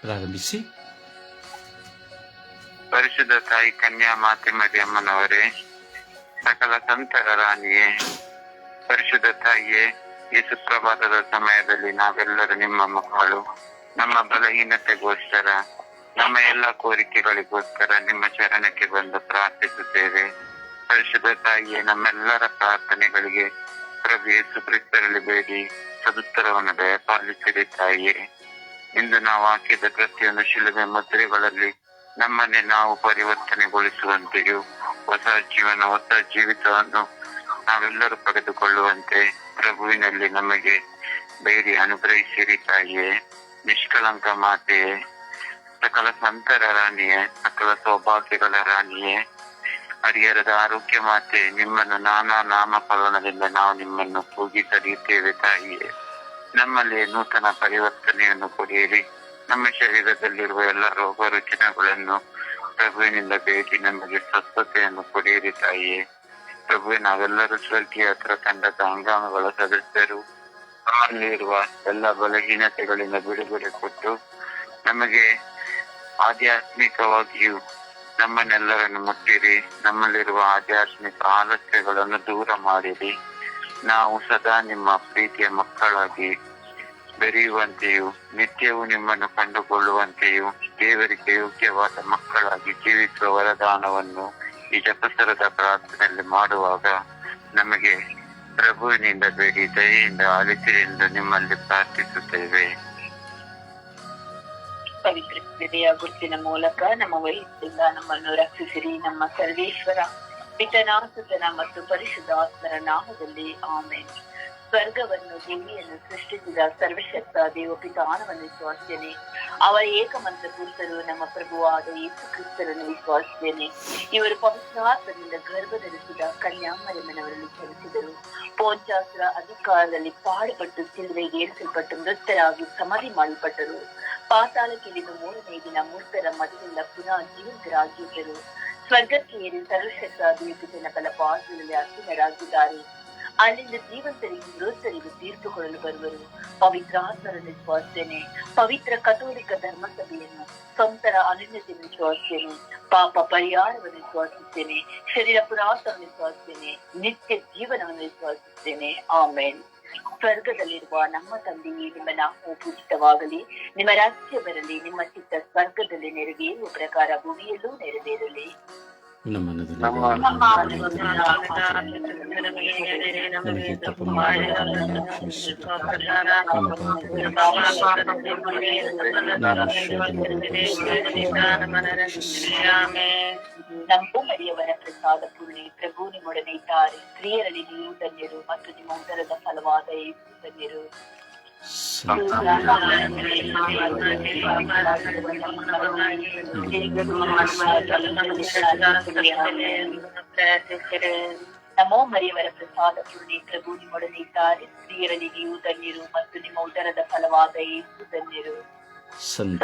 ಪ್ರಾರಂಭಿಸಿ. ಪರಿಶುದ್ಧ ತಾಯಿ ಕನ್ಯಾ ಮಾತೆ ಮರಿಯಮ್ಮನವರೇ, ಸಕಲ ಸಂತರ ರಾಣಿಯೇ, ಪರಿಶುದ್ಧ ತಾಯಿಯೇ ಈ ಸುಪ್ರಭಾತದ ಸಮಯದಲ್ಲಿ ನಾವೆಲ್ಲರೂ ನಿಮ್ಮ ಮಕ್ಕಳು, ನಮ್ಮ ಬಲಹೀನತೆಗೋಸ್ಕರ, ನಮ್ಮ ಎಲ್ಲ ಕೋರಿಕೆಗಳಿಗೋಸ್ಕರ ನಿಮ್ಮ ಚರಣಕ್ಕೆ ಬಂದು ಪ್ರಾರ್ಥಿಸುತ್ತೇವೆ. ಪರಿಶುದ್ಧ ತಾಯಿಯೇ, ನಮ್ಮೆಲ್ಲರ ಪ್ರಾರ್ಥನೆಗಳಿಗೆ ಪ್ರಭು ಯೇಸು ಕ್ರಿಸ್ತರಲ್ಲಿ ಬೇಡಿ ಸದುತ್ತರವನ್ನು ದಯಪಾಲಿಸಿರಿ ತಾಯಿಯೇ ಇಂದು ನಾವು ಹಾಕಿದ ಪ್ರತಿಯೊಂದು ಶಿಲುಬೆ ಮುದ್ರೆಗಳಲ್ಲಿ ನಮ್ಮನ್ನೇ ನಾವು ಪರಿವರ್ತನೆಗೊಳಿಸುವಂತೆಯೂ, ಹೊಸ ಜೀವನ, ಹೊಸ ಜೀವಿತವನ್ನು ನಾವೆಲ್ಲರೂ ಪಡೆದುಕೊಳ್ಳುವಂತೆ ಪ್ರಭುವಿನಲ್ಲಿ ನಮಗೆ ಬೇಡಿ ಅನುಗ್ರಹಿಸಿರಿ ತಾಯಿಯೇ. ನಿಷ್ಕಲಂಕ ಮಾತೆಯೇ. ಸಕಲ ಸಂತರ ರಾಣಿಯೇ, ಸಕಲ ಸೌಭಾಗ್ಯಗಳ ರಾಣಿಯೇ. ಹರಿಹರದ ಆರೋಗ್ಯ ಮಾತೆ, ನಿಮ್ಮನ್ನು ನಾನಾ ನಾಮಕರಣದಿಂದ ನಾವು ನಿಮ್ಮನ್ನು ಪೂಜಿ ಕರೆಯುತ್ತೇವೆ ತಾಯಿಯೇ ನಮ್ಮಲ್ಲಿ ನೂತನ ಪರಿವರ್ತನೆಯನ್ನು ಕೊಡಿಯಿರಿ ನಮ್ಮ ಶರೀರದಲ್ಲಿರುವ ಎಲ್ಲ ರೋಗ ರುಚಿನಗಳನ್ನು ಪ್ರಭುವಿನಿಂದ ಭೇಟಿ ನಮಗೆ ಸ್ವಸ್ಥತೆಯನ್ನು ಕೊಡಿಯಿರಿ ತಾಯಿಯೇ. ಪ್ರಭುವೆ, ನಾವೆಲ್ಲರೂ ಸ್ವರ್ಗೀಯ ಹತ್ರ ತಂಡದ ಅಂಗಾಂಗಗಳ ಸದಸ್ಯರು. ನಮ್ಮಲ್ಲಿರುವ ಎಲ್ಲ ಬಲಹೀನತೆಗಳಿಂದ ಬಿಡುಗಡೆ ಕೊಟ್ಟು ನಮಗೆ ಆಧ್ಯಾತ್ಮಿಕವಾಗಿಯೂ ನಮ್ಮನ್ನೆಲ್ಲರನ್ನು ಮುಟ್ಟಿರಿ. ನಮ್ಮಲ್ಲಿರುವ ಆಧ್ಯಾತ್ಮಿಕ ಆಲಸ್ಯಗಳನ್ನು ದೂರ ಮಾಡಿರಿ. ನಾವು ಸದಾ ನಿಮ್ಮ ಪ್ರೀತಿಯ ಮಕ್ಕಳಾಗಿ ಬೆರೆಯುವಂತೆಯೂ, ನಿತ್ಯವೂ ನಿಮ್ಮನ್ನು ಕಂಡುಕೊಳ್ಳುವಂತೆಯೂ, ದೇವರಿಗೆ ಯೋಗ್ಯವಾದ ಮಕ್ಕಳಾಗಿ ಜೀವಿಸುವ ವರದಾನವನ್ನು ಈ ಜಪಸರದ ಪ್ರಾರ್ಥನೆಯಲ್ಲಿ ಮಾಡುವಾಗ ನಮಗೆ ಪ್ರಭುವಿನಿಂದ ಬೇಡಿ, ದಯೆಯಿಂದ ಆಲಿಸಿರಿ ಎಂದು ನಿಮ್ಮಲ್ಲಿ ಪ್ರಾರ್ಥಿಸುತ್ತೇವೆ. ಪವಿತ್ರ ಹೃದಯ ಗುರುತಿನ ಮೂಲಕ ನಮ್ಮ ವಯಸ್ಸಿಂದ ನಮ್ಮನ್ನು ರಕ್ಷಿಸಿರಿ, ನಮ್ಮ ಸರ್ವೇಶ್ವರ ಪಿತನಾಸುತನ ಮತ್ತು ಪರಿಶುದ್ಧಾತ್ಮರ ನಾಮದಲ್ಲಿ ಆಮೇಲೆ ಸ್ವರ್ಗವನ್ನು ದೇವಿಯನ್ನು ಸೃಷ್ಟಿಸಿದ ಸರ್ವಶಕ್ತ ದೇವ ಪಿತಾನವನ್ನು ವಿಶ್ವಾಸಿದ್ದೇನೆ ಅವರ ಏಕಮಂತ್ರ ಪುರುಷರು ನಮ್ಮ ಪ್ರಭುವಾದ ಯೇಸು ಕ್ರಿಸ್ತರನ್ನು ವಿಶ್ವಾಸಿದ್ದೇನೆ ಇವರು ಪವಿತ್ರಾತ್ಮದಿಂದ ಗರ್ಭಧರಿಸಿದ ಕನ್ಯಾಮರಿಮನವರಲ್ಲಿ ಚಲಿಸಿದರು ಪೋಂಚಾಸ್ತ್ರ ಅಧಿಕಾರದಲ್ಲಿ ಪಾಡುಪಟ್ಟು ಸಿಲುವೆಗೆ ಏರಿಸಲ್ಪಟ್ಟು ಮೃತರಾಗಿ ಸಮಾಧಿ ಮಾಡಲ್ಪಟ್ಟರು. ಪಾತಾಳಕ್ಕಿಳಿದು ಮೂರನೇ ದಿನ ಮೂರ್ತರ ಮಧ್ಯದಿಂದ ಪುನಃ ಜೀವಂತರಾಗಿದ್ದರು ಸ್ವರ್ಗಕ್ಕೆ ಏರಿ ಸರ್ವಶಕ್ತ ದೇವತೆನ ಬಲ ಪಾದದಲ್ಲಿ ಅಸೀನರಾಗಿದ್ದಾರೆ ಅಲ್ಲಿಂದ ಜೀವಂತರಿಗೂ ಮೃತರಿಗೂ ತೀರ್ಪು ಕೊಡಲು ಬರುವರು ಪವಿತ್ರ ಆತ್ಮರನ್ನು ವಿಶ್ವಾಸಿದ್ದೇನೆ ಪವಿತ್ರ ಕಥೋಲಿಕ ಧರ್ಮಸಭೆಯನ್ನು ಸ್ವಂತರ ಅನನ್ಯತೆಯನ್ನು ವಿಶ್ವಾಸಿದ್ದೇನೆ ಪಾಪ ಪರಿಹಾರವನ್ನು ವಿಶ್ವಾಸಿಸ್ತೇನೆ ಶರೀರ ಪುರಾತವನ್ನು ವಿಶ್ವಾಸಿಸ್ತೇನೆ ನಿತ್ಯ ಜೀವನವನ್ನು ವಿಶ್ವಾಸಿಸ್ತೇನೆ ಆಮೇಲೆ ಸ್ವರ್ಗದಲ್ಲಿರುವ ನಮ್ಮ ತಂದೆಯೇ ನಿಮ್ಮ ನಾಮವು ಪೂಜಿತವಾಗಲಿ. ನಿಮ್ಮ ರಾಜ್ಯ ಬರಲಿ, ನಿಮ್ಮ ಚಿತ್ತ ಸ್ವರ್ಗದಲ್ಲಿ ನೆರವೇರುವ ಪ್ರಕಾರ ಭೂಮಿಯಲ್ಲೂ ನೆರವೇರಲಿ. ನಮ್ಮ ನಮಗೆ ತಪ್ಪು ಮಾಡಿದವರನ್ನು ಕ್ಷಮಿಸಿರಿ. ನಮ್ಮ ನಮ್ಮೂ ಮರಿಯವರ ಪ್ರಸಾದ ಪೂರ್ಣಿ ಪ್ರಭು ನಿಮ್ಮೊಡನೆ ಇದ್ದಾರೆ ಸ್ತ್ರೀಯರಲ್ಲಿ ನೀವು ಧನ್ಯರು ಮತ್ತು ನಿಮ್ಮ ಉದರದ ಫಲವಾದ ಯೇಸು ಧನ್ಯರು ನಮೋ ಮರಿಯವರ ಪ್ರಸಾದ ಪೂರ್ಣಿ ಪ್ರಭು ನಿಮ್ಮೊಡನೆ ಇದ್ದಾರೆ ಸ್ತ್ರೀಯರಲ್ಲಿ ನೀವು ಧನ್ಯರು ಮತ್ತು ನಿಮ್ಮ ಉದರದ ಫಲವಾದ ಯೇಸು ಧನ್ಯರು ಸಂತ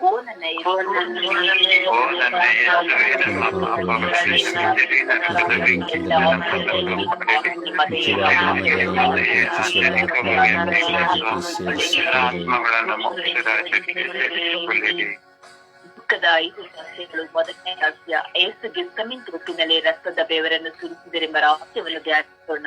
ಓ ನನ್ನ ಯೇಸು, ಓ ನನ್ನ ಯೇಸುವೇ, ನಮ್ಮ ಪಾಪಗಳನ್ನು ಕ್ಷಮಿಸಿರಿ, ನರಕದ ಬೆಂಕಿಯಿಂದ ನಮ್ಮನ್ನು ಕಾಪಾಡಿರಿ. ಆತ್ಮಗಳನ್ನು ಮೋಕ್ಷ ರಾಜ್ಯಕ್ಕೆ ಸೇರಿಸಿಕೊಳ್ಳಿರಿ ದುಃಖದ ಐದು ರಹಸ್ಯಗಳು ಮೊದಲನೇ ರಹಸ್ಯ ಏಸುಗೆ ಸಮೀನ್ ತುರುಪಿನಲ್ಲಿ ರಕ್ತದ ಬೆವರನ್ನು ಸುರಿಸಿದರೆಂಬ ರಹಸ್ಯವನ್ನು ಧ್ಯಾನಿಸೋಣ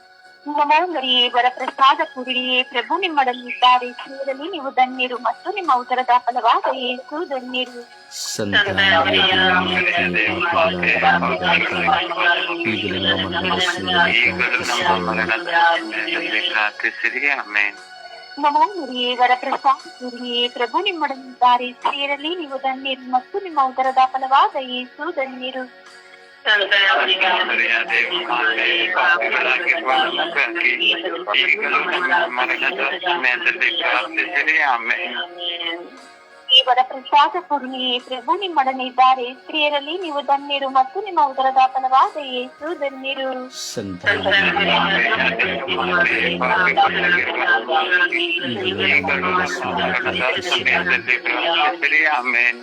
ನಮಗೆ ಪಾಪ ಮಾಡಿದವರನ್ನು ಕ್ಷಮಿಸುವ ಪ್ರಕಾರ ನೀವು ಪಾಪಗಳನ್ನು ಮತ್ತು ನಿಮ್ಮ ಶೋಧನೆ ಒಳಪಡಿಸದೆ ನಮ್ಮನ್ನು ರಕ್ಷಿಸಿರಿ ನಮೋ ವರ ವರಪ್ರಸಾದ ಪುರಿಯೇ ಪ್ರಭು ನಿಮ್ಮಡಲಿದ್ದಾರೆ ಸ್ತ್ರೀಯರಲ್ಲಿ ನೀವು ಧನ್ಯರು ಮತ್ತು ನಿಮ್ಮ ಉದರದ ಫಲವಾದ ಏಸು ಧನ್ಯರು. ಸಂತ ಈಗಲೂ ನಮ್ಮ ಮರಣದ ಪ್ರಾರ್ಥಿಸಿರಿ ಆಮೇನ್ ನಮೋ ಮರಿಯೇ ವರಪ್ರಸಾದ ಪುರಿಯೇ ಪ್ರಭು ನಿಮ್ಮಡಲಿದ್ದಾರೆ ಸ್ತ್ರೀಯರಲ್ಲಿ ನೀವು ಧನ್ಯರು ಮತ್ತು ನಿಮ್ಮ ಉದರದ ಫಲವಾದ ಯೇಸು ಧನ್ಯರು ಪ್ರಾರ್ಥಿಸಿರಿ ಆಮೇನ್ ಈ ವರಪ್ರಸಾದ ಪುರಿಯೇ ಪ್ರಭು ನಿಮ್ಮಡನಿದ್ದಾರೆ ಸ್ತ್ರೀಯರಲ್ಲಿ ನೀವು ಧನ್ಯರು ಮತ್ತು ನಿಮ್ಮ ಉದರದ ಫಲವಾದ ಯೇಸು ಧನ್ಯರು ಸಂತ ಪ್ರಾರ್ಥಿಸಿರಿ ಆಮೇನ್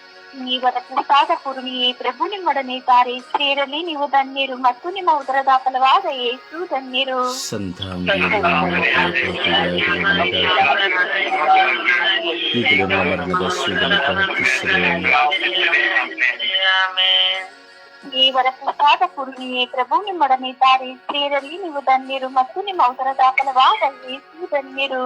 ಈ ವರಪ್ರಸಾದ ಪೂರ್ಣಿಯೇ ಪ್ರಭು ನಿಮ್ಮಡನಿದ್ದಾರೆ ಸ್ತ್ರೀಯರಲ್ಲಿ ನೀವು ಧನ್ಯರು ಮತ್ತು ನಿಮ್ಮ ಉದರದ ಫಲವಾದ ಯೇಸು ಧನ್ಯರು. ಈಗಲೂ ನಮ್ಮ ಮರಣದ ಪ್ರಾರ್ಥಿಸಿರಿ ಈ ವರಪ್ರಸಾದ ಪೂರ್ಣಿಯೇ ಪ್ರಭು ನಿಮ್ಮಡನಿದ್ದಾರೆ ಸ್ತ್ರೀಯರಲ್ಲಿ ನೀವು ಧನ್ಯರು ಮತ್ತು ನಿಮ್ಮ ಉದರದ ಫಲವಾದ ಯೇಸು ಧನ್ಯರು.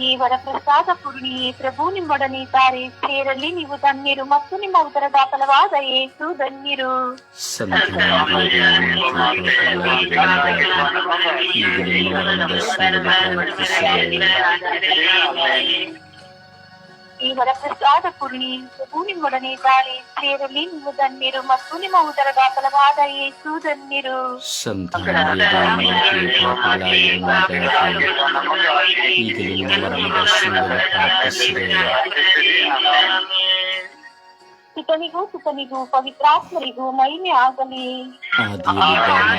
ಈ ವರಪ್ರಸಾದ ಪೂರ್ಣಿಯೇ ಪ್ರಭು ನಿಮ್ಮೊಡನಿದ್ದಾರೆ ಸ್ತ್ರೀಯರಲ್ಲಿ ನೀವು ಧನ್ಯರು ಮತ್ತು ನಿಮ್ಮ ಉದರದ ಫಲವಾದ ಏಸು ಧನ್ಯರು. ಸಂತ ವರಪ್ರಸಾದ ಪೂರ್ಣಿ ಪ್ರಭು ನಿಮ್ಮೊಡನಿದ್ದಾರೆ ಸ್ತ್ರೀಯರಲ್ಲಿ ನೀವು ಧನ್ಯರು ಮತ್ತು ನಿಮ್ಮ ಉದರದ ಫಲವಾದ ಯೇಸು ಧನ್ಯರು ಸಂತ ಈಗಲೂ ನಮ್ಮ ಮರಣದ ಸ್ವೀಡನ್ನು ಪ್ರಾರ್ಥಿಸಿರಿ ಪಿತನಿಗೂ ಸುತನಿಗೂ ಪವಿತ್ರಾತ್ಮರಿಗೂ ಮಹಿಮೆ ಆಗಲಿ ಆದಿಯಲ್ಲಿ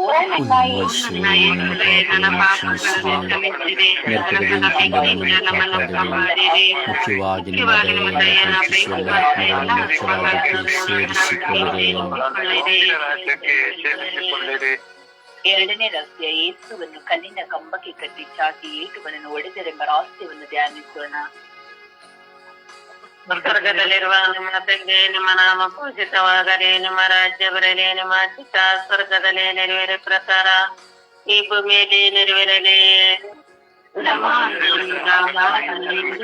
ಈಗಲೂ ಯಾವಾಗಲೂ ಸದಾಕಾಲ ಪುಸ್ತಕವಾಗಲಿ ಓ ನನ್ನ ಉನ್ಮೋಷಣೆ ನಮ್ಮ ಪಾಪಗಳನ್ನು ಕ್ಷಮಿಸಿರಿ ನರಕದಿಂದ ನಮ್ಮನ್ನು ಕಾಪಾಡಿರಿ ಮುಖ್ಯವಾಗಿ ನಿಮ್ಮ ದಯೆಯನ್ನು ಅಪೇಕ್ಷಿಸುವ ಆತ್ಮಗಳನ್ನು ಮೋಕ್ಷರಾಜ್ಯಕ್ಕೆ ಸೇರಿಸಿಕೊಳ್ಳಿರಿ ರಾಜ್ಯಕ್ಕೆ ಸೇರಿಸಿಕೊಳ್ಳಿರಿ ಎರಡನೇ ರಹಸ್ಯ ಯೇಸುವನ್ನು ಕಲ್ಲಿನ ಕಂಬಕ್ಕೆ ಕಟ್ಟಿ ಚಾಟಿ ಏಟುಗಳನ್ನು ಒಡೆದರೆಂಬ ರಹಸ್ಯವನ್ನು ಧ್ಯಾನಿಸೋಣ ಸ್ವರ್ಗದಲ್ಲಿರುವ ನಿಮ್ಮ ತಂದೆ ನಿಮ್ಮ ನಾಮ ಪೂಜಿತವಾಗಲಿ ನಿಮ್ಮ ರಾಜ್ಯ ಬರಲಿ ನಿಮ್ಮ ಚಿತ್ತ ಸ್ವರ್ಗದಲ್ಲಿ ನೆರವೇರ ಪ್ರಕಾರ ಈ ಭೂಮಿಯಲ್ಲಿ ನೆರವೇರಲಿ ನಮ್ಮ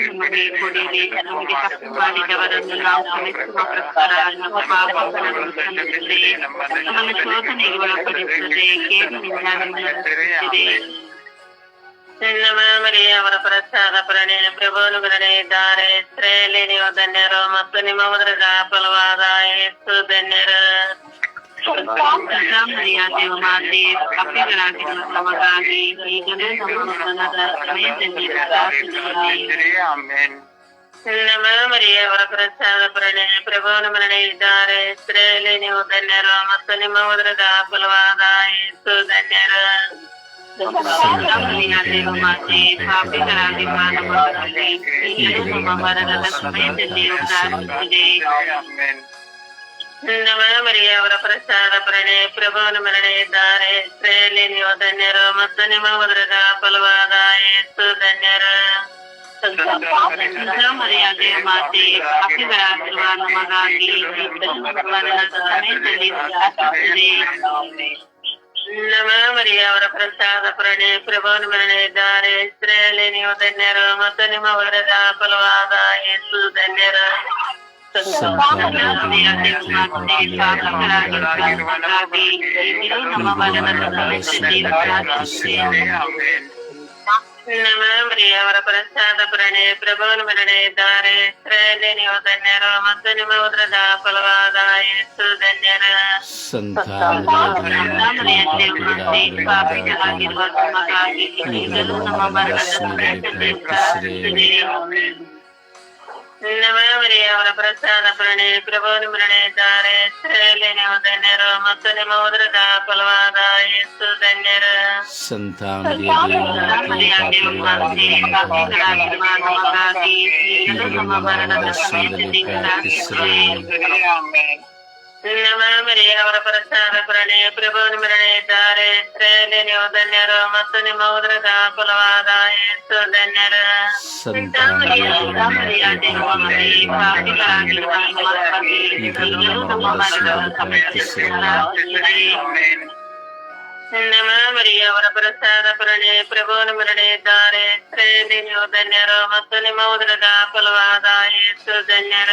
ನಮಗೆ ಕೊಡಿರಿ ನಮಗೆ ತಪ್ಪು ಮಾಡಿದವರನ್ನು ನಾವು ಕ್ಷಮಿಸುವ ಪ್ರಕಾರ ನಮ್ಮ ಪಾಪಗಳನ್ನು ಕ್ಷಮಿಸಿರಿ ನಮ್ಮನ್ನು ಶೋಧನೆಗೆ ಒಳಪಡಿಸದೆ ಕೇಳಿನಿಂದ ನಮ್ಮನ್ನು ರಕ್ಷಿಸಿರಿ ನಮ್ಮ ಮರಿಯ ಅವರ ಪ್ರಸಾದ ಪ್ರಣಯ ಪ್ರಭುನುಗಳೇ ಇದ್ದಾರೆ ಸ್ತ್ರೀಯಲ್ಲಿ ನೀವು ಧನ್ಯರು ಮತ್ತು ನಿಮ್ಮ ಉದರದ ಫಲವಾದ ಯೇಸು ಧನ್ಯರು ಮರಿಯ ದೇವಮಾತೆ ಅಪ್ಪಿಗಳಾಗಿರುವ ನಮಗಾಗಿ ಈಗಲೂ ನಮ್ಮ ಮರಣದ ಸಮಯದಲ್ಲಿ ಪ್ರಾರ್ಥಿಸಿರಿ. ಆಮೇನ್ ನಮ್ಮ ಮರಿಯ ಅವರ ಪ್ರಸಾದ ಪ್ರಣಯ ಪ್ರಭುವನ ಮರಣೆ ಇದ್ದಾರೆ ಸ್ತ್ರೀಯಲ್ಲಿ ನೀವು ಧನ್ಯರು ಮತ್ತು ನಿಮ್ಮ ಉದರದ ಫಲವಾದ ಯೇಸು ಧನ್ಯರು ಮರಿಯ ದೇವಮಾತೆ ಪಾಪಿಗಳಾಗಿರುವ ನಮಗಾಗಿ ಈಗಲೂ ನಮ್ಮ ಮರಣದ ಸಮಯದಲ್ಲಿ ಪ್ರಾರ್ಥಿಸಿರಿ ಆಮೇನ್ ನಮ ಮರಿಯ ಅವರ ಪ್ರಸಾದ ಪ್ರಣೆ ಪ್ರಭುವನ ಮರಣೆ ಇದ್ದಾರೆ ಸ್ತ್ರೀಯಲ್ಲಿ ನೀವು ಧನ್ಯರು ಮತ್ತು ನಿಮ್ಮ ಉದರದ ಫಲವಾದ ಯೇಸು ಧನ್ಯರು ಮರ್ಯಾದೆ ಮಾತೆ ಪಾಪಿಗಳಾಗಿರುವ ನಮಗಾಗಿ ಮರಣದ ಸಮಯದಲ್ಲಿ ಪ್ರಾರ್ಥಿಸಿರಿ. ನಮ ಮರಿಯ ಅವರ ಪ್ರಸಾದ ಪ್ರಣೆ ಪ್ರಭುವನ ಮರಣಿದ್ದಾರೆ ಸ್ತ್ರೀಯಲ್ಲಿ ನೀವು ಧನ್ಯರು ಮತ್ತು ನಿಮ್ಮ ವರದ ಫಲವಾದ ಯೇಸು ಧನ್ಯರು ನಮ್ಮ. ನಮ್ಮ ಅವರ ಪ್ರಸಾದ ಪ್ರಣೆ ಪ್ರಭುವನ ಮರಣೆ ಇದ್ದಾರೆ ಸ್ತ್ರೀಯಲ್ಲಿ ನೀವು ಧನ್ಯರು. ಮತ್ತು ನಿಮ್ಮ ಉದ್ರದ ಫಲವಾದ ಯೇಸು ಧನ್ಯರ. ಪಾಪಿಗಳಾಗಿರುವ ನಮ್ಮ ಮರಣದ ಸಮಯದಲ್ಲಿ ಪ್ರಾರ್ಥಿಸಿರಿ. ನಮ್ಮ ಅವರ ಪ್ರಸಾದ ಪ್ರಣೆ ಪ್ರಭುವನ ಮರಣೆ ಇದ್ದಾರೆ ಸ್ತ್ರೀಯಲ್ಲಿ ನೀವು ಧನ್ಯರು ಮತ್ತು ನಿಮ್ಮ ಉದರದ ಫಲವಾದ ಯೇಸು ಧನ್ಯರ ನಮ್ಮ ಮರಿಯ ಅವರ ಪ್ರಸಾದ ಪ್ರಣೆ ಪ್ರಭುವನ ಮರಣೆ ಇದ್ದಾರೆ ಸ್ತ್ರೀಯಲ್ಲಿ ನೀವು ಧನ್ಯರು ಮತ್ತು ನಿಮ್ಮ ಉದರದ ಫಲವಾದ ಯೇಸು ಧನ್ಯರ ನಮ್ಮ ಮರಿಯ ಅವರ ಪ್ರಸಾದ ಪ್ರಣೆ ಪ್ರಭುವನ ಮರಣೆ ಇದ್ದಾರೆ ಸ್ತ್ರೀಯಲ್ಲಿ ನೀವು ಧನ್ಯರು ಮತ್ತು ನಿಮ್ಮ ಉದರದ ಫಲವಾದ ಯೇಸು ಧನ್ಯರ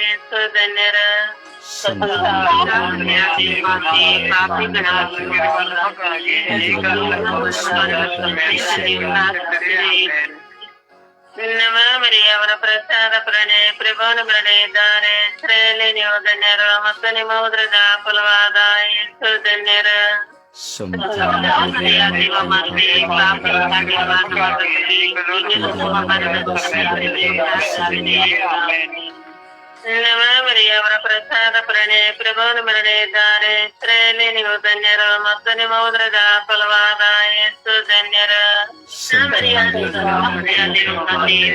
ಯೇಸು ಧನ್ಯರ ಪಾಪಿಗಳಾಗಿರುವಾಗಾಗಿ ಈಗಲೂ ನಮ್ಮ ಮರಣದ ಸಮಯದಲ್ಲಿ ಪ್ರಾರ್ಥಿಸಿದೆ ನಮ್ಮ ಮರಿಯ ಅವರ ಪ್ರಸಾದ ಪ್ರಣೆ ಪ್ರಭುವನ ಮರಣೆ ಇದ್ದಾರೆ ಸ್ತ್ರೀಯಲ್ಲಿ ನೀವು ಧನ್ಯರು ಮತ್ತು ನಿಮ್ಮ ಉದರದ ಫಲವಾದ ಯೇಸು ಧನ್ಯರ ನಮ್ಮ ಮರಿಯ ಅವರ ಪ್ರಸಾದ ಪ್ರಣೆ ಪ್ರಭುವನ ಮರಣೆ ಇದ್ದಾರೆ ಸ್ತ್ರೀಯಲ್ಲಿ ನೀವು ಧನ್ಯರು ಮತ್ತು ನಿಮ್ಮ ಉದರದ ಫಲವಾದ ಯೇಸು ಧನ್ಯರ ನಮ್ಮ ಮರಿಯ ಅವರ ಪ್ರಸಾದ ಪ್ರಣೆ ಪ್ರಭುವನ ಮರಣೆ ಇದ್ದಾರೆ ಸ್ತ್ರೀಯಲ್ಲಿ ನೀವು ಧನ್ಯರು ಮತ್ತು ನಿಮ್ಮ ಉದರದ ಫಲವಾದ ಯೇಸು ಧನ್ಯರ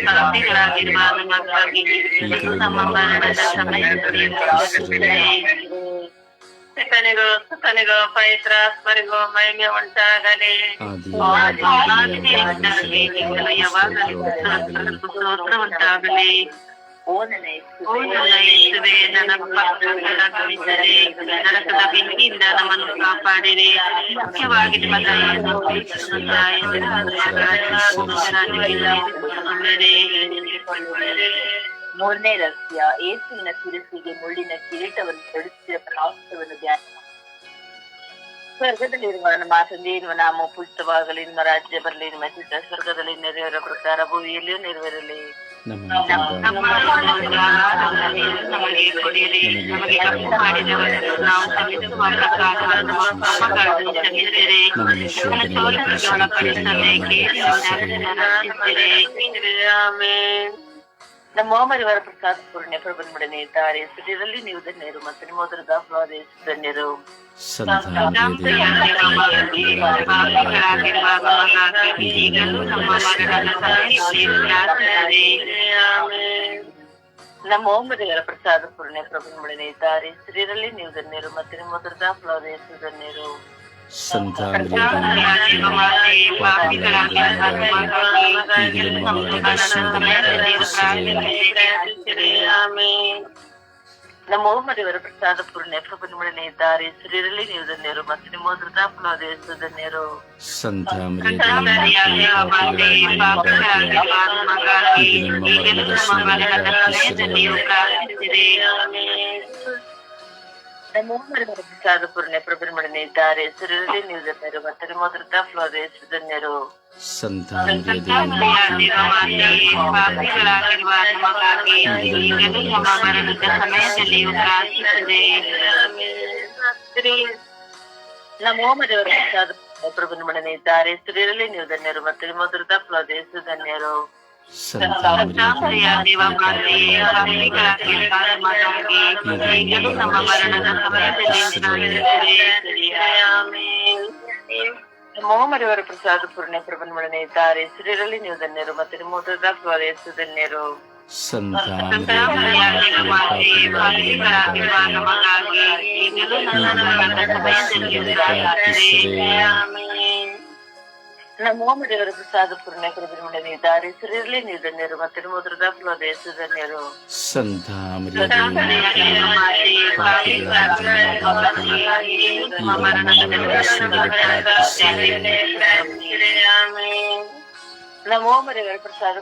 ಪಾಪಿಗಳಾಗಿರುವ ನಮಗಾಗಿ ಈಗಲೂ ನಮ್ಮ ಮರಣದ ಸಮಯದಲ್ಲಿ ಪ್ರಾರ್ಥಿಸಿದೆ. ಸುತನಿಗೂ ಪವಿತ್ರ ಪವಿತ್ರಾತ್ಮರಿಗೂ ಮಹಿಮೆ ಉಂಟಾಗಲಿ. ಆದಿಯಲ್ಲಿ ಉಂಟಾಗಲಿ. ಯಾವಾಗಲೂ ಸ್ತೋತ್ರ ಉಂಟಾಗಲಿ. ಓದನೆ ಓ ನನ್ನ. ನರಕದ ಬೆಂಕಿಯಿಂದ ನಮ್ಮನ್ನು ಕಾಪಾಡಿರಿ. ಮುಖ್ಯವಾಗಿ ನಿಮ್ಮ ದಯೆಯನ್ನು ಮೂರನೇ ರಹಸ್ಯ ಏಸುವಿನ ಶಿರಸಿಗೆ ಮುಳ್ಳಿನ ಕಿರೀಟವನ್ನು ತೊಡಿಸಿದ ಪ್ರವಾಸವನ್ನು ಧ್ಯಾನ. ಸ್ವರ್ಗದಲ್ಲಿರುವ ನಮ್ಮ ತಂದೆ ಎನ್ನುವ ನಾಮ ಪುಷ್ಟವಾಗಲಿ ನಿಮ್ಮ ರಾಜ್ಯ ಬರಲಿ ನಿಮ್ಮ ಚಿತ್ರ ಸ್ವರ್ಗದಲ್ಲಿ ನೆರವೇರ ಪ್ರಕಾರ ಭೂಮಿಯಲ್ಲಿಯೂ ನೆರವೇರಲಿ. ನಮಗೆ ನಮ್ಮ ಮರಿವರ ಪೂರ್ಣ ಪ್ರಬಂಧನೆ ಇದ್ದಾರೆ ಸುದ್ದಿಯಲ್ಲಿ ನೀವು ಧನ್ಯರು ಮತ್ತು ನಿಮ್ಮ ಹೋದ್ರ ದಾಸವಾದ ಧನ್ಯರು. ನಮ್ಮ ಓಮರಿವರ ಪ್ರಸಾದ ಪೂರ್ಣ ಪ್ರಬಂಧನೆ ತಾರೆ ಸ್ತ್ರೀಯರಲ್ಲಿ ನೀವು ಧನ್ಯರು ಮತ್ತು ನಿಮ್ಮ ಉದರ ದಾಸವಾದ ಯೇಸು ಧನ್ಯರು ನಮ್ಮ ಓಮರಿವರ ಪ್ರಸಾದ ಪೂರ್ಣ ಪ್ರಬಂಧನೆ ಇದ್ದಾರೆ ಸ್ತ್ರೀಯರಲ್ಲಿ ನೀವು ಧನ್ಯರು ಮತ್ತು ನಿಮ್ಮ ಉದರ ದಾಸವಾದ ಯೇಸು ಧನ್ಯರು ನಮೋ ಮರಿವರ ಪ್ರಸಾದ ಪೂರ್ಣ ಪ್ರಭುಮಣನೆ ಇದ್ದಾರೆ. ಹೆಸರಲ್ಲಿ ನೀವು ಧನ್ಯರು ಮತ್ತು ಮೊದಲ ಧನ್ಯರು ಮರಣದ ಸಮಯದಲ್ಲಿಯೂ ಪ್ರಾರ್ಥಿಸಿದೆ ನಮೋ ಮರಿವರ ಪ್ರಸಾದ ಪ್ರಭುಮಣನೆ ಇದ್ದಾರೆ. ಹೆಸರಲ್ಲಿ ನೀವು ಧನ್ಯರು. ಮತ್ತು ಮೊದಲ ಧನ್ಯರು. ಸಂತಾನಮರಿಯ ದೇವ ಮಾತೆಯೇ ಪಾಪಿಗಳಾಗಿರುವ ನಮಗಾಗಿ ಈಗಲೂ ನಮ್ಮ ಮರಣದ ಸಮಯದಲ್ಲಿಯೂ ಪ್ರಾರ್ಥಿಸಿದೆ ನಮೋ ಮರಿವರ ಪ್ರಸಾದ ಪೂರ್ಣ ಪ್ರಭುಮಣನೆ ಇದ್ದಾರೆ ಹೆಸರಲ್ಲಿ ನೀವು ಧನ್ಯರು ಮತ್ತು ಮೊದಲ ಫ್ಲೋರೇಸ್ ಧನ್ಯರು ಸಂತಾನಮರಿಯ ದೇವ ಮಾತೆಯೇ ಪಾಪಿಗಳಾಗಿರುವ ನಮಗಾಗಿ ಈಗಲೂ ನಮ್ಮ ಮರಣದ ಸಮಯದಲ್ಲಿಯೂ ಪ್ರಾರ್ಥಿಸಿದೆ ನಮೋ ಮರಿವರ ಪ್ರಸಾದ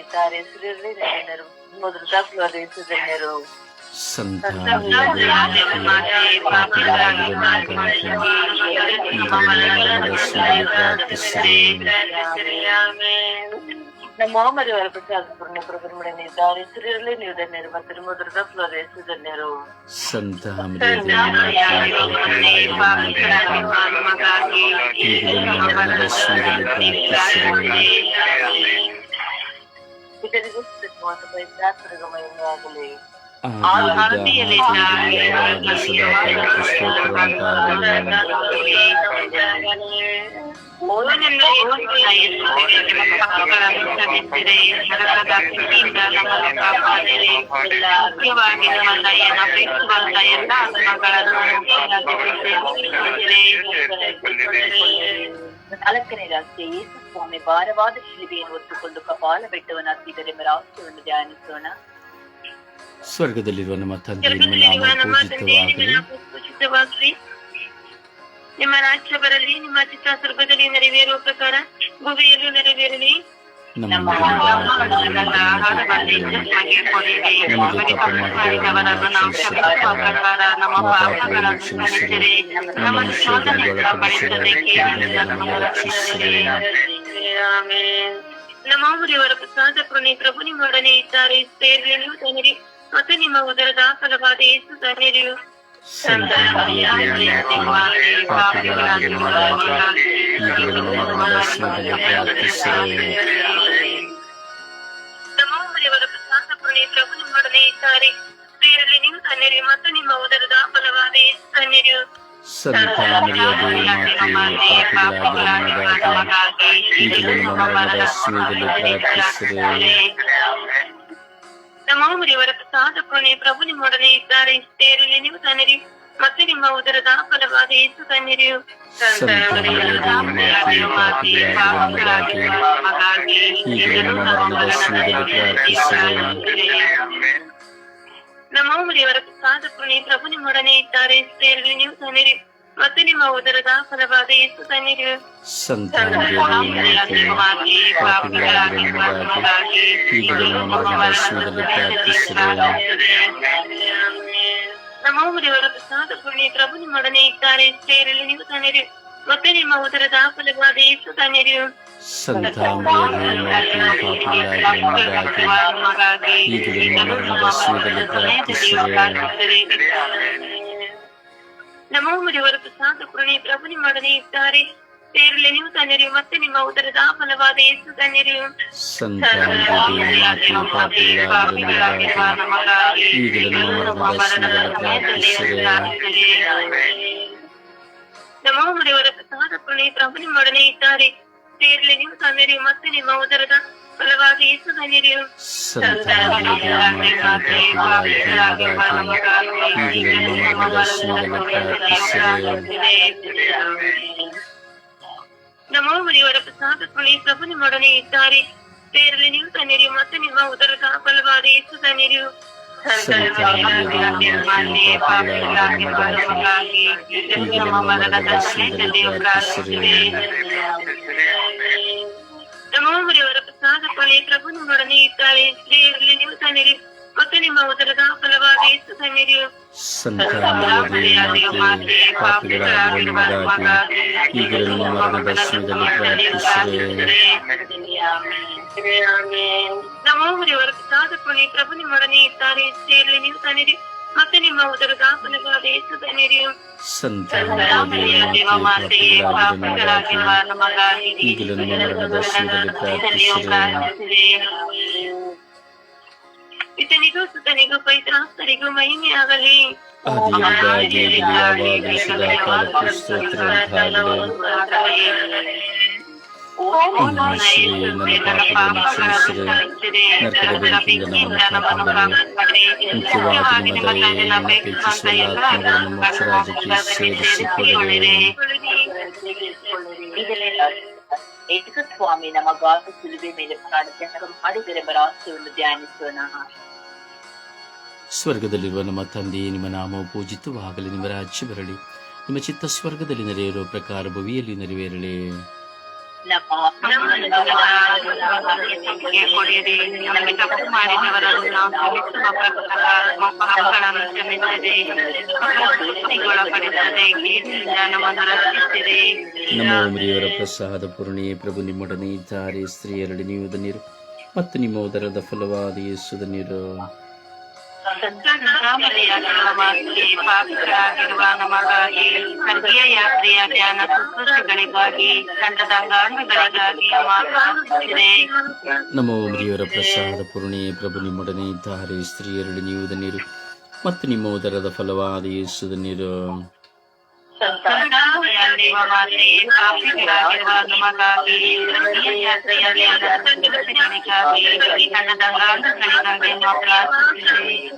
ಇದ್ದಾರೆ ಹೆಸರಲ್ಲಿ ನೀವು ಧನ್ಯರು ಮತ್ತು ಮುದ್ರದ ಮಾತೆಯೇ ಪಾಪಿಗಳಾಗಿರುವ ನಮ್ಮ ಮರಿವರ ಪ್ರಸಾದ ಪೂರ್ಣ ಪ್ರಭುಮಣನೆ ಇದ್ದಾರೆ ಹೆಸರಲ್ಲಿ ನೀವು ಧನ್ಯರು. ಮೊದಲ ಫ್ಲೋರೇಸ್ ಧನ್ಯರು ಸಂತಾನಮರಿಯ ದೇವ ಮಾತೆಯೇ ಪಾಪಿಗಳಾಗಿರುವ ನಮಗಾಗಿ ಈಗಲೂ ನಮ್ಮ ಮರಣದ ಸಮಯದಲ್ಲಿಯೂ ಪ್ರಾರ್ಥಿಸಿದೆ ನಮೋ ಮರಿವರ ಪ್ರಸಾದ ಪೂರ್ಣ ಪ್ರಭುಮಣನೆ ಇದ್ದಾರೆ ಹೆಸರಲ್ಲಿ ನೀವು ಧನ್ಯರು ಮತ್ತು ಮೊದಲ ಫ್ಲೋರೇಸ್ ಧನ್ಯರು ಸಂತಾನಮರಿಯ ಪಾಪಿಗಳಾಗಿರುವ ನಮಗಾಗಿ ಈಗಲೂ ನಮ್ಮ ಮರಣದ ಸಮಯದಲ್ಲಿಯೂ ಪ್ರಾರ್ಥಿಸಿದೆ ಇದರಿಗೂ ಸ್ತುತಿವಾದ ಪವಿತ್ರಾತ್ಮರಿಗೆ ಮಹಿಮೆಯಾಗಲಿ ಓದನೆಂದು ಪಾಪಗಳನ್ನು ಕ್ಷಮಿಸಿದೆ ನರಕದ ಸ್ಥಿತಿಯಿಂದ ನಮ್ಮನ್ನು ಕಾಪಾಡಿರಿ ಮುಖ್ಯವಾಗಿ ನಮ್ಮ ದಯೆಯನ್ನು ಅಪೇಕ್ಷಿಸುವಂತ ಎಲ್ಲ ಆತ್ಮಗಳನ್ನು ನಾಲ್ಕನೇ ರಾಜ್ಯ ಯೇಸು ಸ್ವಾಮಿ ಭಾರವಾದ ಶಿಲುಬೆಯನ್ನು ಹೊತ್ತುಕೊಂಡು ಕಪಾಲ ಬೆಟ್ಟವನ್ನು ಹತ್ತಿದರೆ ರಾಷ್ಟ್ರವನ್ನು ಧ್ಯಾನಿಸೋಣ ಸ್ವರ್ಗದಲ್ಲಿರುವ ನಮ್ಮ ತಂದೆ ನಿಮ್ಮ ನಾಮ ನಿಮ್ಮ ಪೂಜಿತವಾಗಲಿ. ನಿಮ್ಮ ರಾಜ್ಯ ಬರಲಿ ನಿಮ್ಮ ಚಿತ್ತ ಸ್ವರ್ಗದಲ್ಲಿ ನೆರವೇರುವ ಪ್ರಕಾರ ಭೂಮಿಯಲ್ಲೂ ನೆರವೇರಲಿ. ನಮ್ಮ ನಮ್ಮ ಆಹಾರವನ್ನು ನಮಗೆ ಕೊಡಿರಿ ನಮಗೆ ತಪ್ಪು ಮಾಡಿದವರನ್ನು ನಾವು ಕ್ಷಮಿಸುವ ನಮ್ಮ ಪಾಪಗಳನ್ನು ಕ್ಷಮಿಸಿರಿ ನಮ್ಮನ್ನು ಶೋಧನೆಯಿಂದ ಕಾಪಾಡಿಸದೆ ಕೇವಲ ನಮ್ಮನ್ನು ರಕ್ಷಿಸಿರಿ ಆಮೆನ್. ನಮ್ಮ ಪ್ರಸಾದ ಪ್ರಣಿ ಪ್ರಭು ನಿಮ್ಮೊಡನೆ ಇದ್ದಾರೆ. ಸೇರಿ ನೀವು ಧನ್ಯರಿ ಮತ್ತು ನಿಮ್ಮ ಉದರದ ಫಲವಾದ ಯೇಸು ಧನ್ಯರು ನಮ್ಮ ಮುರಿಯವರ ಪ್ರಸಾದ ಕೃಣಿ ಪ್ರಭು ನಿಮ್ಮೊಡನೆ ಇದ್ದಾರೆ ಸೇರಲಿ ನೀವು ಧನ್ಯರಿ ಮತ್ತು ನಿಮ್ಮ ಉದರದ ಫಲವಾದ ಯೇಸು ಧನ್ಯರು ಸಂತಾನಮರಿಯ ದೇವಮಾತೆಯು ಪಾಪಿಗಳಾಗಿರುವ ನಮಗಾಗಿ ಈಗಲೂ ನಮ್ಮ ಮರಣದ ಸಮಯದಲ್ಲಿ ಪ್ರಾರ್ಥಿಸಿರಿ ನಮ್ಮ ಮುರಿಯವರ ಪ್ರಸಾದ ಕೃಣೆ ಪ್ರಭು ನಿಮ್ಮೊಡನೆ ಇದ್ದಾರೆ ಸೇರಲಿ ನೀವು ಧನ್ಯರಿ ಮತ್ತು ನಿಮ್ಮ ಉದರದ ಫಲವಾದ ಯೇಸು ಧನ್ಯರು ನಮ್ಮ ಮುರಿಯವರ ಪ್ರಸಾದ ಕೃಣೆ ಪ್ರಭು ನಿಮ್ಮೊಡನೆ ಇದ್ದಾರೆ ಸೇರಲಿ ನೀವು ಧನ್ಯರಿ ಮತ್ತು ನಿಮ್ಮ ಉದರದ ಫಲವಾದ ಯೇಸು ಧನ್ಯರು ಸಂತಾನಮರಿಯ ದೇವಮಾತೆಯು ಪಾಪಿಗಳಾಗಿರುವ ನಮಗಾಗಿ ಈಗಲೂ ನಮ್ಮ ಮರಣದ ಸಮಯದಲ್ಲಿ ಪ್ರಾರ್ಥಿಸಿರಿ ನಮ್ಮ ಮುರಿಯವರ ಪ್ರಸಾದ ಕೃಣೆ ಪ್ರಭು ನಿಮ್ಮೊಡನೆ ಇದ್ದಾರೆ ಸೇರಲಿ ನೀವು ಧನ್ಯರು ಮತ್ತು ನಿಮ್ಮ ಉದರದ ಫಲವಾದ ಯೇಸು ಧನ್ಯರು ಸಂತಾನಮರಿಯ ಪಾಪಿಗಳಾಗಿರುವ ನಮಗಾಗಿ ಈಗಲೂ ನಮ್ಮ ಮರಣದ ಸಮಯದಲ್ಲಿ ಪ್ರಾರ್ಥಿಸಿರಿ ನಮ್ಮ ಮುರಿಯವರ ಪ್ರಸಾದ ಕೃಣೆ ಪ್ರಭು ನಿಮ್ಮೊಡನೆ ಇದ್ದಾರೆ ಸೇರಲಿ ನೀವು ಧನ್ಯರು ಮತ್ತು ನಿಮ್ಮ ಉದರದ ಫಲವಾದ ಯೇಸು ಧನ್ಯರು ಸಂತಾನಮರಿಯ ಪಾಪಿಗಳಾಗಿರುವ ನಮಗಾಗಿ ಈಗಲೂ ನಮ್ಮ ಮರಣದ ಸಮಯದಲ್ಲಿ ಪ್ರಾರ್ಥಿಸಿರಿ ನಮ್ಮ ಮುರಿಯವರ ಪ್ರಸಾದ ಕೃಣೆ ಪ್ರಭು ನಿಮ್ಮೊಡನೆ ಇದ್ದಾರೆ ಸೇರಲಿ ನೀವು ಧನ್ಯರು ಮತ್ತು ನಿಮ್ಮ ಉದರದ ಫಲವಾದ ಯೇಸು ಧನ್ಯರು ಸಂತಾನಮರಿಯ ಪಾಪಿಗಳಾಗಿರುವ ನಮಗಾಗಿ ಈಗಲೂ ನಮ್ಮ ಮರಣದ ಸಮಯದಲ್ಲಿ ಪ್ರಾರ್ಥಿಸಿರಿ ನಮ್ಮ ಮುರಿಯವರ ಪ್ರಸಾದ ಕೃಣೆ ಪ್ರಭು ನಿಮ್ಮೊಡನೆ ಇದ್ದಾರೆ ಸೇರಲಿ ನೀವು ಧನ್ಯರು ಮತ್ತು ನಿಮ್ಮ ಉದರದ ಫಲವಾದ ಯೇಸು ಧನ್ಯರು ನಮ್ಮ ಮುರಿಯವರ ಪ್ರಸಾದ ಕೃಣೆ ಪ್ರಭು ನಿಮ್ಮೊಡನೆ ಇದ್ದಾರೆ ಸೇರಲಿ ನೀವು ಧನ್ಯರು ಮತ್ತು ನಿಮ್ಮ ಉದರದ ಫಲವಾದ ಯೇಸು ಧನ್ಯರು ಸಂತಾನದಲ್ಲಿ ಮಾತೆ ಪಾಪಿಗಳಾಗಿರುವ ನಮಗಾಗಿ ಈಗಲೂ ನಮ್ಮ ಮರಣದ ಸಮಯದಲ್ಲಿ ಪ್ರಾರ್ಥಿಸಿದೆ ನಮ್ಮ ಊರಿಯವರ ಪ್ರಸಾದ ಪುಣಿ ಪ್ರಭು ನಿಮ್ಮೊಡನೆ ಇದ್ದಾರೆ ಸ್ತ್ರೀಯಲ್ಲಿ ನೀವು ತನಿರಿ ಮತ್ತು ನಿಮ್ಮ ಉದರದ ಫಲವಾದ ಯೇಸು ಧನ್ಯರು ಸಂತಾನದಲ್ಲಿ ಮಾತೆ ಪಾಪಿಗಳಾಗಿರುವ ನಮಗಾಗಿ ಈಗಲೂ ನಮ್ಮ ಮರಣದ ಸಮಯದಲ್ಲಿ ಪ್ರಾರ್ಥಿಸಿದೆ ಇತನಿಗೂ ಸುತನಿಗೂ ಪವಿತ್ರಾಸ್ತರಿಗೂ ಮಹಿಮೆಯಾಗಲಿ ಆದಿಯಾಗಿ ಶ್ರೀ ನನ್ನ ಕ್ಷಮಿಸಿದೆ ನರಕದ ಬೆಂಕಿಯಿಂದ ನಮ್ಮನ್ನು ಮುಖ್ಯವಾಗಿ ನಿಮ್ಮ ಎಲ್ಲ ಆತ್ಮಗಳನ್ನು ಮೋಕ್ಷ ರಾಜ್ಯಕ್ಕೆ ಸೇರಿಸಿಕೊಳ್ಳಿರಿ ಸ್ವಾಮಿ ಸುಲಿಬೆ ಮೇಲೆ ಧ್ಯಾನಿಸೋಣ ಸ್ವರ್ಗದಲ್ಲಿರುವ ನಮ್ಮ ತಂದೆಯೇ ನಿಮ್ಮ ನಾಮವು ಪೂಜಿತವಾಗಲಿ ನಿಮ್ಮ ರಾಜ್ಯ ಬರಲಿ ನಿಮ್ಮ ಚಿತ್ತ ಸ್ವರ್ಗದಲ್ಲಿ ನೆರೆಯಿರುವ ಪ್ರಕಾರ ಭವಿಯಲ್ಲಿ ನೆರವೇರಲಿ ಕೊಡಿರಿ. ನಮಗೆ ತಪ್ಪು ಮಾಡಿದವರನ್ನು ನಾವು ಕ್ಷಮಿಸುವ ಒಳಪಡಿಸದೆ ನಮ್ಮನ್ನು ರಕ್ಷಿಸಿದೆ ನಮ್ಮ ಉಮರಿಯವರ ಪ್ರಸಾದ ಪೂರ್ಣಿಯೇ ಪ್ರಭು, ನಿಮ್ಮೊಡನೆ ಇದ್ದಾರೆ. ಸ್ತ್ರೀಯರಡಿ ನೀವು ಧನ್ಯರು. ಮತ್ತು ನಿಮ್ಮ ಉದರದ ಫಲವಾದ ಯೇಸು ಧನ್ಯರು. ಸಂತಾನಮರಿಯಾಗಿರುವ ಮಾತೆ ಪಾಪಿಗಳಾಗಿರುವ ನಮಗಾಗಿ ಸ್ವರ್ಗೀಯ ಯಾತ್ರೆಯ ಧ್ಯಾನ ಶುಶ್ರೂಷೆಗಳಿಗಾಗಿ ತಂಡದ ಅಂಗಾಂಗಗಳಿಗಾಗಿ ಮಾತನಾಡುತ್ತಿದೆ ನಮ್ಮ ಉಮರಿಯವರ ಪ್ರಸಾದ ಪೂರ್ಣಿ, ಪ್ರಭು ನಿಮ್ಮೊಡನೆ ಇದ್ದಾರೆ. ಸ್ತ್ರೀಯರಡಿ ನೀವು ನೀರು ಮತ್ತು ನಿಮ್ಮ ಉದರದ ಫಲವಾದ ಯೇಸುದ ಧನ್ಯರು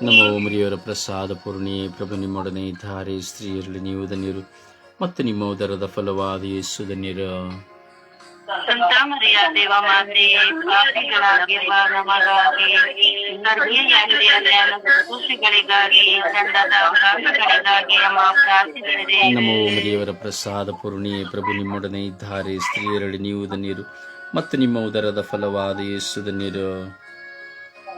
ನಮ್ಮ ಉಮರಿಯವರ ಪ್ರಸಾದ ಪೂರ್ಣಿ, ಪ್ರಭು ನಿಮ್ಮೊಡನೆ ಧಾರೆ ಸ್ತ್ರೀಯರಲ್ಲಿ ನೀವು ಧನ್ಯರು, ಮತ್ತು ನಿಮ್ಮ ಉದರದ ಫಲವಾದ ಯೇಸು ಧನ್ಯರು. ಸಂತಾಮರಿಯ ದೇವ ಮಾತೆ ಪಾಪಿಗಳಾಗಿರುವ ನಮಗಾಗಿ ಗರ್ಭಿಣಿಯಾಗಿದೆ ಶುಶ್ರೂಷೆಗಳಿಗಾಗಿ ತಂಡದ ಅಂಗಾಂಗಗಳಿಗಾಗಿ ಅಮ್ಮ ಪ್ರಾರ್ಥಿಸಿದೆ ನಮೋ ಉಮರಿಯವರ ಪ್ರಸಾದ ಪೂರ್ಣಿಯೇ ಪ್ರಭು, ನಿಮ್ಮೊಡನೆ ಇದ್ದಾರೆ ಸ್ತ್ರೀಯರಡಿ ನೀವು ನೀರು ಮತ್ತು ನಿಮ್ಮ ಉದರದ ಫಲವಾದ ಯೇಸುದ ಸಂತಾಮರಿಯ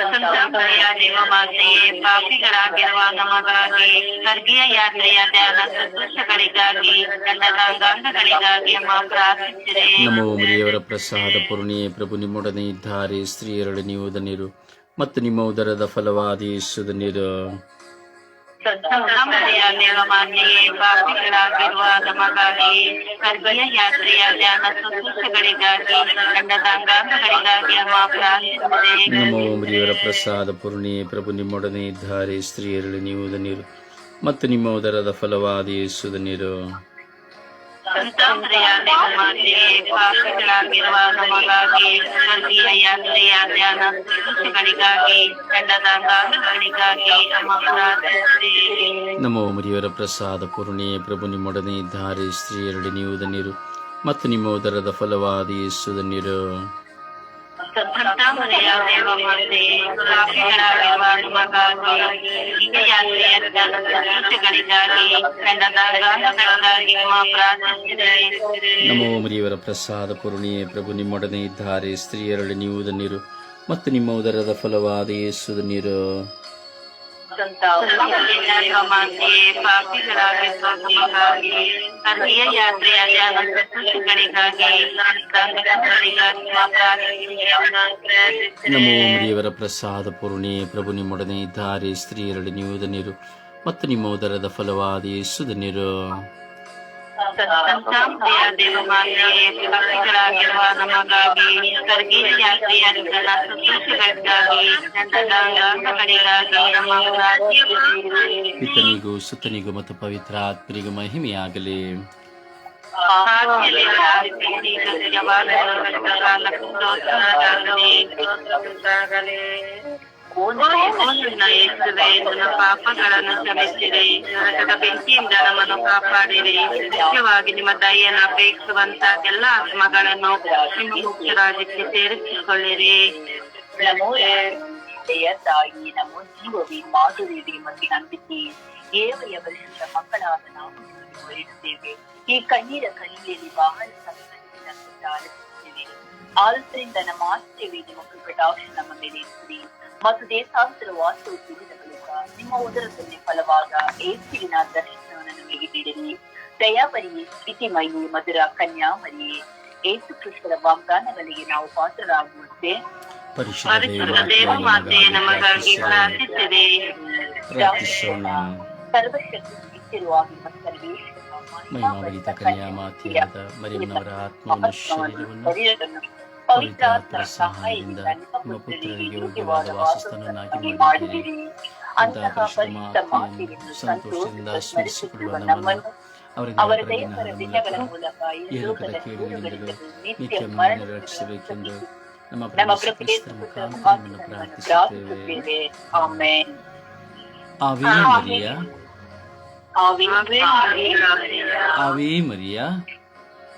ಸಂತಾಮರಿಯ ದೇವ ಮಾತೆ ಪಾಪಿಗಳಾಗಿರುವ ನಮಗಾಗಿ ಸ್ವರ್ಗೀಯ ಯಾತ್ರೆಯ ಧ್ಯಾನ ಶುಶ್ರೂಷೆಗಳಿಗಾಗಿ ತಂಡದ ಅಂಗಾಂಗಗಳಿಗಾಗಿ ಪ್ರಾರ್ಥಿಸಿದೆ ನಮ್ಮ ಉಮರಿಯವರ ಪ್ರಸಾದ ಪೂರ್ಣಿಯೇ ಪ್ರಭು ನಿಮ್ಮೊಡನೆ ಇದ್ದಾರೆ. ಸ್ತ್ರೀಯರೊಡನೆ ನೀವು ಮತ್ತು ನಿಮ್ಮ ಉದರದ ಫಲವಾದ ಧನ್ಯರು ಸಂತಾಮರಿಯ ದೇವ ಮಾತೆಯೇ ಪಾಪಿಗಳಾಗಿರುವ ನಮಗಾಗಿ ಸ್ವರ್ಗೀಯ ಯಾತ್ರೆಯ ಧ್ಯಾನ ಶುಶ್ರೂಷೆಗಳಿಗಾಗಿ ತಂಡದ ಅಂಗಾಂಗಗಳಿಗಾಗಿ ಅಮ್ಮ ನಮ್ಮ ಉಮರಿಯವರ ಪ್ರಸಾದ ಪೂರ್ಣಿ, ಪ್ರಭು ನಿಮ್ಮೊಡನೆ ಇದ್ದಾರೆ, ಸ್ತ್ರೀಯರಲ್ಲಿ ನೀವು ಧನ್ಯರು. ಮತ್ತು ನಿಮ್ಮ ಉದರದ ಫಲವಾದ ಯೇಸು ಧನ್ಯರು ಪಾಪಿಗಳಾಗಿರುವ ನಮಗಾಗಿ ಧ್ಯಾನ ನಮ್ಮ ಉಮರಿಯವರ ಪ್ರಸಾದ ಪೂರ್ಣಿಯೇ ಪ್ರಭು ನಿಮ್ಮೊಡನೆ ಸ್ತ್ರೀಯರಡಿ ನೀವು ಧನ್ಯರು ಮತ್ತು ನಿಮ್ಮ ಫಲವಾದ ಧನ್ಯರು ಪ್ರಾರ್ಥಿಸಿದೆ ನಮ್ಮ ಉಮರಿಯವರ ಪ್ರಸಾದ ಪೂರ್ಣಿಯೇ ಪ್ರಭು, ನಿಮ್ಮೊಡನೆ ಇದ್ದಾರೆ ಸ್ತ್ರೀಯರಲ್ಲಿ ನೀವು ಧನ್ಯರು ಮತ್ತು ನಿಮ್ಮ ಉದರದ ಫಲವಾದ ಯೇಸು ಧನ್ಯರು ನಮ್ಮ ಉಮರಿಯವರ ಪ್ರಸಾದ ಪೂರ್ಣೆ ಪ್ರಭು ನಿಮ್ಮೊಡನೆ ಇದ್ದಾರೆ ಸ್ತ್ರೀಯರಡಿ ನೀವು ಮತ್ತು ನಿಮ್ಮ ಉದರದ ಫಲವಾದ ಧನ್ಯರು ಸಂತಾಮರಿಯ ದೇವ ಮಾತೆಯೇ ಪಾಪಿಗಳಾಗಿರುವ ನಮಗಾಗಿ ಸ್ವರ್ಗೀಯ ಯಾತ್ರೆಯ ಧ್ಯಾನ ಶುಶ್ರೂಷೆಗಳಿಗಾಗಿ ತಂಡದ ಅಂಗಾಂಗಗಳಿಗಾಗಿ ಅಮ್ಮ ಪ್ರಾರ್ಥಿಸಿದೆ ಪಿತನಿಗೂ ಸುತನಿಗೂ ಮತ್ತು ಪವಿತ್ರ ಆತ್ಮರಿಗೂ ಮಹಿಮೆಯಾಗಲಿ ಓ ಓ ನನ್ನ ಯೇಸುವೆ ನನ್ನ ಪಾಪಗಳನ್ನು ಕ್ಷಮಿಸಿರಿ ನರಕದ ಬೆಂಕಿಯಿಂದ ನಮ್ಮನ್ನು ಕಾಪಾಡಿರಿ ಮುಖ್ಯವಾಗಿ ನಿಮ್ಮ ದಯೆಯನ್ನು ಅಪೇಕ್ಷಿಸುವಂತ ಎಲ್ಲ ಆತ್ಮಗಳನ್ನು ನಿಮ್ಮ ಮುಖ್ಯ ರಾಜ್ಯಕ್ಕೆ ಸೇರಿಸಿಕೊಳ್ಳಿರಿ ನಮೋ ದಯ ತಾಯಿ ನಮೋ ಜೀವವೇ ಮಾಧುರ್ಯವೇ ಮತ್ತು ನಂಬಿಕೆ ಏವಯ ಪರಿಶುದ್ಧ ಮಕ್ಕಳಾದ ನಾವು ನಿಮ್ಮನ್ನು ಹೊರಡುತ್ತೇವೆ ಈ ಕಣ್ಣೀರ ಕಣ್ಣೀರಲ್ಲಿ ಬಹಳ ಸಂಕಟದಿಂದ ಆಲೋಚಿಸುತ್ತೇವೆ ಆಲೋಚನೆಯಿಂದ ನಮ್ಮ ಆಶ್ಚರ್ಯವೇ ನಿಮ್ಮ ಕಟಾಕ್ಷ ನಮ್ಮ ಮೇಲೆ ಇರುತ್ತದೆ ಮತ್ತು ದೇಶಾಂತರ ವಾಸವು ತಿಳಿದ ಬಳಿಕ ನಿಮ್ಮ ಉದರದಲ್ಲಿ ಫಲವಾದ ಏಸುವಿನ ದರ್ಶನವನ್ನು ನಮಗೆ ನೀಡಿರಿ. ದಯಾಮರಿಯೇ ಸ್ಥಿತಿಮಯಿ ಮಧುರ ಕನ್ಯಾಮರಿಯೇ ಏಸು ಕೃಷ್ಣರ ವಾಗ್ದಾನಗಳಿಗೆ ನಾವು ಪಾತ್ರರಾಗುವಂತೆ. ಪರಿಶುದ್ಧ ಪರಿಶುದ್ಧ ದೇವ ಮಾತೆ ನಮಗಾಗಿ ಪ್ರಾರ್ಥಿಸೋಣ ಸರ್ವಶಕ್ತಿ ಇಚ್ಚಿರುವಾಗ ಸರ್ವೇಶ್ವರ ಮಹಿಮಾಭರಿತ ಕನ್ಯಾ ಮಾತೆಯಾದ ಮರಿಯಮ್ಮನವರ ಆತ್ಮವನ್ನು ಶರೀರವನ್ನು ಶರೀರವನ್ನು ಪವಿತ್ರಾತ್ಮರ ಸಹಾಯದಿಂದ ನಿಮ್ಮ ಪುತ್ರರಿಗೆ ಯೋಗ್ಯವಾದ ವಾಸಸ್ಥಾನವನ್ನಾಗಿ ಮಾಡಿದ್ದೀರಿ ಅಂತಹ ಪರಿಶುದ್ಧ ಮಾತೆಯನ್ನು ಸಂತೋಷದಿಂದ ಸ್ಮರಿಸಿಕೊಳ್ಳುವ ನಮ್ಮನ್ನು ಅವರ ದಯಪರ ದಿನಗಳ ಮೂಲಕ ಈ ಲೋಕದ ನಿತ್ಯ ಮರಣ ರಕ್ಷಿಸಬೇಕೆಂದು ನಮ್ಮ ಪ್ರಭು ಕ್ರಿಸ್ತರ ಮುಖಾಂತರ ಪ್ರಾರ್ಥಿಸುತ್ತೇವೆ. ಪ್ರಾರ್ಥಿಸುತ್ತೇವೆ. ಆಮೆನ್ ಆವೇ ಮರಿಯ ಆವೆ ಆವೆ ಮರಿಯ ಆವೇ ಮರಿಯ